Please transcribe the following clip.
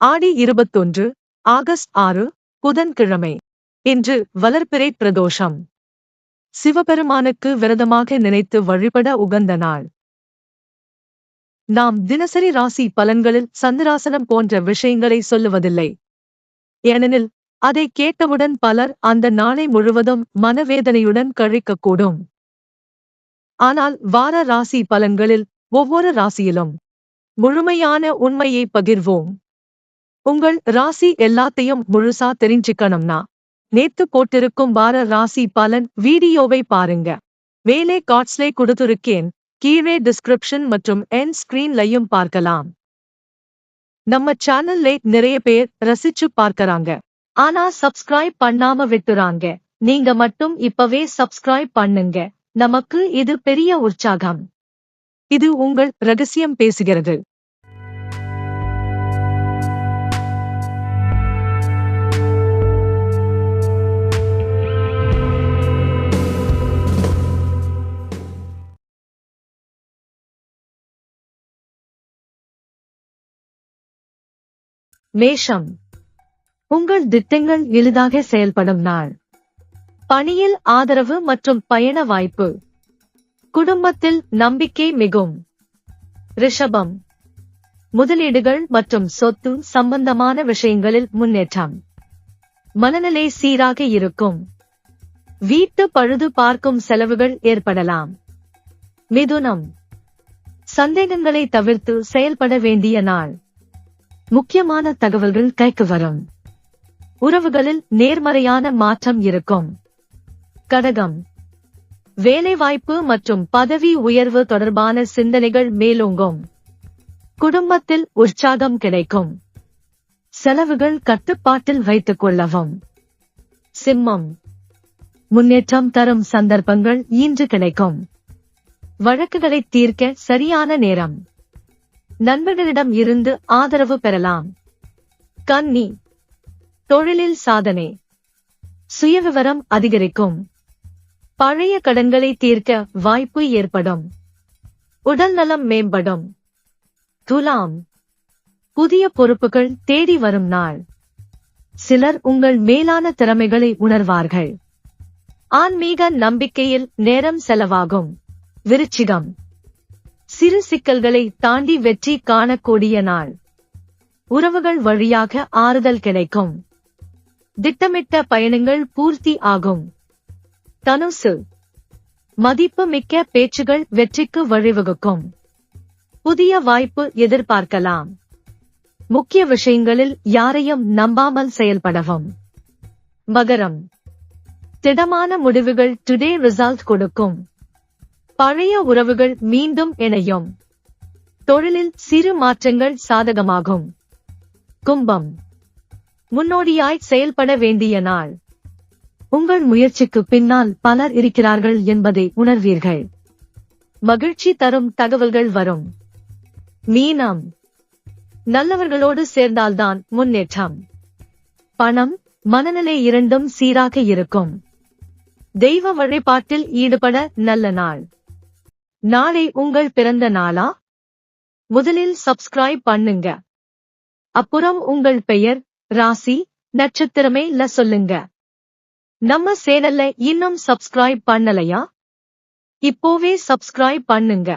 ஆடி இருபத்தொன்று ஆகஸ்ட் ஆறு புதன்கிழமை. இன்று வளர்பிறை பிரதோஷம். சிவபெருமானுக்கு விரதமாக நினைத்து வழிபட உகந்த நாள். நாம் தினசரி ராசி பலன்களில் சந்திராசனம் போன்ற விஷயங்களை சொல்லுவதில்லை. ஏனெனில் அதை கேட்டவுடன் பலர் அந்த நாளை முழுவதும் மனவேதனையுடன் கழிக்கக்கூடும். ஆனால் வார ராசி பலன்களில் ஒவ்வொரு ராசியிலும் முழுமையான உண்மையை பகிர்வோம். உங்கள் ராசி எல்லாத்தையும் முழுசா தெரிஞ்சுக்கணும்னா நேத்து போட்டிருக்கும் வார ராசி பலன் வீடியோவை பாருங்க. மேலே காட்ஸ்லே கொடுத்திருக்கேன் கீழே டிஸ்கிரிப்ஷன் மற்றும் என் ஸ்கிரீன்லையும் பார்க்கலாம். நம்ம சேனல்ல நிறைய பேர் ரசிச்சு பார்க்கறாங்க. ஆனா சப்ஸ்கிரைப் பண்ணாம விட்டுறாங்க. நீங்க மட்டும் இப்பவே சப்ஸ்கிரைப் பண்ணுங்க. நமக்கு இது பெரிய உற்சாகம். இது உங்கள் ரகசியம் பேசுகிறது. மேஷம். உங்கள் திட்டங்கள் எளிதாக செயல்படும் நாள். பணியில் ஆதரவு மற்றும் பயண வாய்ப்பு. குடும்பத்தில் நம்பிக்கை மிகும். ரிஷபம். முதலீடுகள் மற்றும் சொத்து சம்பந்தமான விஷயங்களில் முன்னேற்றம். மனநிலை சீராக இருக்கும். வீட்டு பழுது பார்க்கும் செலவுகள் ஏற்படலாம். மிதுனம். சந்தேகங்களை தவிர்த்து செயல்பட வேண்டிய நாள். முக்கியமான தகவல்கள் கைக்கு வரும். உறவுகளில் நேர்மறையான மாற்றம் இருக்கும். கடகம். வேலைவாய்ப்பு மற்றும் பதவி உயர்வு தொடர்பான சிந்தனைகள் மேலோங்கும். குடும்பத்தில் உற்சாகம் கிடைக்கும். செலவுகள் கட்டுப்பாட்டில் வைத்துக் கொள்ளவும். சிம்மம். முன்னேற்றம் தரும் சந்தர்ப்பங்கள் இன்று கிடைக்கும். வழக்குகளை தீர்க்க சரியான நேரம். நண்பர்களிடம் இருந்து ஆதரவு பெறலாம். கன்னி தொழிலில் சாதனை. சுயவிவரம் அதிகரிக்கும். பழைய கடன்களை தீர்க்க வாய்ப்பு ஏற்படும். உடல் நலம் மேம்படும். துலாம். புதிய பொறுப்புகள் தேடி வரும் நாள். சிலர் உங்கள் மேலான திறமைகளை உணர்வார்கள். ஆன்மீக நம்பிக்கையில் நேரம் செலவாகும். விருச்சிகம். சிறு சிக்கல்களை தாண்டி வெற்றி காணக்கூடிய நாள். உறவுகள் வழியாக ஆறுதல் கிடைக்கும். திட்டமிட்ட பயணங்கள் பூர்த்தி ஆகும். தனுசு. மதிப்பு மிக்க பேச்சுகள் வெற்றிக்கு வழிவகுக்கும். புதிய வாய்ப்பு எதிர்பார்க்கலாம். முக்கிய விஷயங்களில் யாரையும் நம்பாமல் செயல்படவும். மகரம். திடமான முடிவுகள் டுடே ரிசல்ட் கொடுக்கும். பழைய உறவுகள் மீண்டும் இணையும். தொழிலில் சிறு மாற்றங்கள் சாதகமாகும். கும்பம். முன்னோடியாய் செயல்பட வேண்டிய நாள். உங்கள் முயற்சிக்கு பின்னால் பலர் இருக்கிறார்கள் என்பதை உணர்வீர்கள். மகிழ்ச்சி தரும் தகவல்கள் வரும். மீனம். நல்லவர்களோடு சேர்ந்தால்தான் முன்னேற்றம். பணம் மனநிலை இரண்டும் சீராக இருக்கும். தெய்வ வழிபாட்டில் ஈடுபட நல்ல நாள். நாளை உங்கள் பிறந்த நாளா? முதலில் சப்ஸ்கிரைப் பண்ணுங்க. அப்புறம் உங்கள் பெயர் ராசி நட்சத்திரமே ல சொல்லுங்க. நம்ம சேனல்ல இன்னும் சப்ஸ்கிரைப் பண்ணலையா? இப்போவே சப்ஸ்கிரைப் பண்ணுங்க.